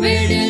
middle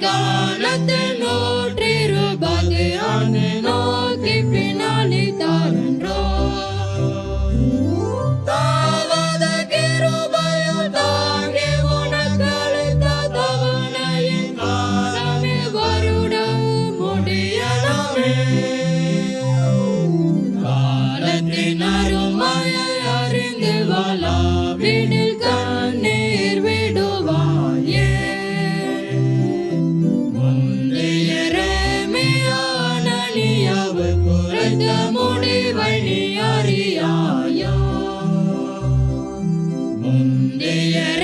காலத்தில் நூற்றிருபது ஆண்டு நோக்கி பின்னாடி தாழ்ந்தோ தாவாத கிருபையோ தாங்கி உனக்களித்தவனையின் காலமே வருடம் முடியலமே. காலத்தின் அருமையை அறிந்து வாழா வீடில் In.